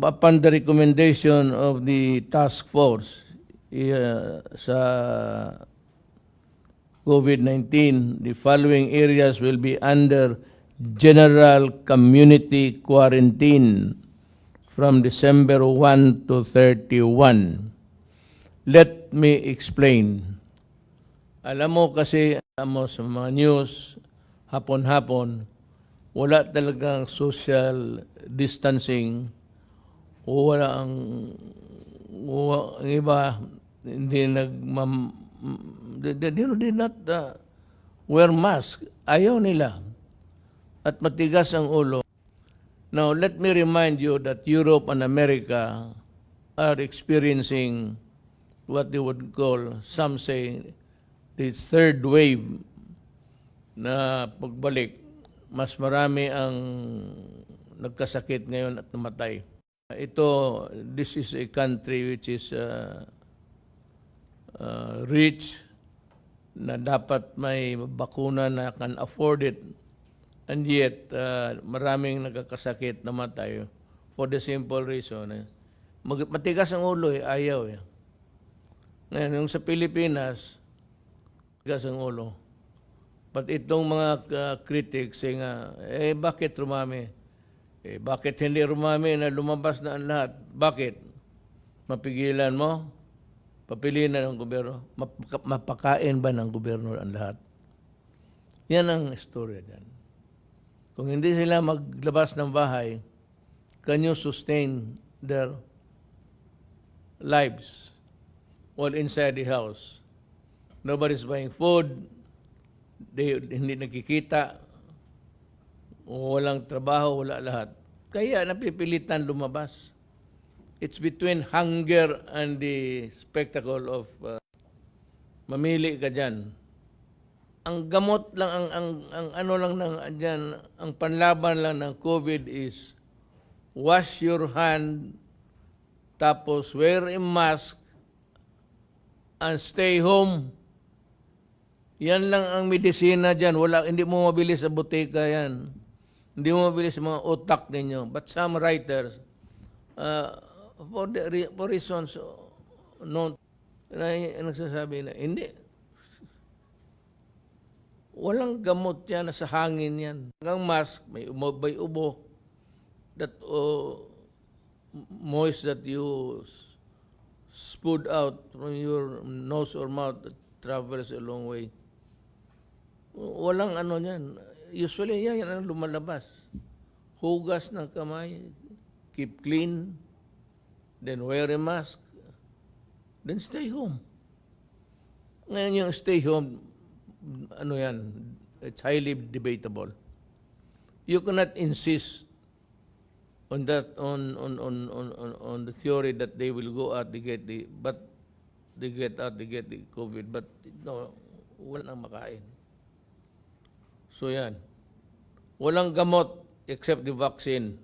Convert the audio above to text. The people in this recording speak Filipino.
upon the recommendation of the task force uh, sa COVID-19, the following areas will be under general community quarantine from December 1 to 31. Let me explain. Alam mo kasi, alam mo sa mga news, hapon-hapon, wala talagang social distancing, wala ang, wala, ang iba, hindi nag, mam, they, they, they not uh, wear mask. Ayaw nila. At matigas ang ulo. Now, let me remind you that Europe and America are experiencing what they would call, some say, the third wave na pagbalik. Mas marami ang nagkasakit ngayon at namatay. Ito, this is a country which is uh, uh, rich, na dapat may bakuna na can afford it. And yet, uh, maraming nagkakasakit namatay for the simple reason. Eh. Mag- matigas ang ulo eh, ayaw eh. Ngayon, yung sa Pilipinas, matigas ang ulo. But itong mga uh, critics, eh nga, eh bakit rumami? Eh bakit hindi rumami na lumabas na ang lahat? Bakit? Mapigilan mo? Papiliin na ng gobyerno? Mapaka- mapakain ba ng gobyerno ang lahat? Yan ang istorya dyan. Kung hindi sila maglabas ng bahay, can you sustain their lives while inside the house? Nobody's buying food, they, hindi nakikita, walang trabaho, wala lahat. Kaya napipilitan lumabas. It's between hunger and the spectacle of uh, mamili ka dyan. Ang gamot lang, ang, ang, ang ano lang ng, dyan, ang panlaban lang ng COVID is wash your hand, tapos wear a mask, and stay home. Yan lang ang medisina dyan. Wala, hindi mo mabili sa butika yan. Hindi mo mabili sa mga utak ninyo. But some writers, uh, for, the, for reasons known, na, nagsasabi na, hindi. Walang gamot yan na sa hangin yan. Ang mask, may ubo, may ubo that uh, moist that you spewed out from your nose or mouth that travels a long way. Walang ano yan. Usually, yan, yan ang lumalabas. Hugas ng kamay, keep clean, then wear a mask, then stay home. Ngayon yung stay home, ano yan, it's highly debatable. You cannot insist on that on on on on on, on the theory that they will go out they get the but they get out they get the covid but no wala nang makain so yan. Walang gamot except the vaccine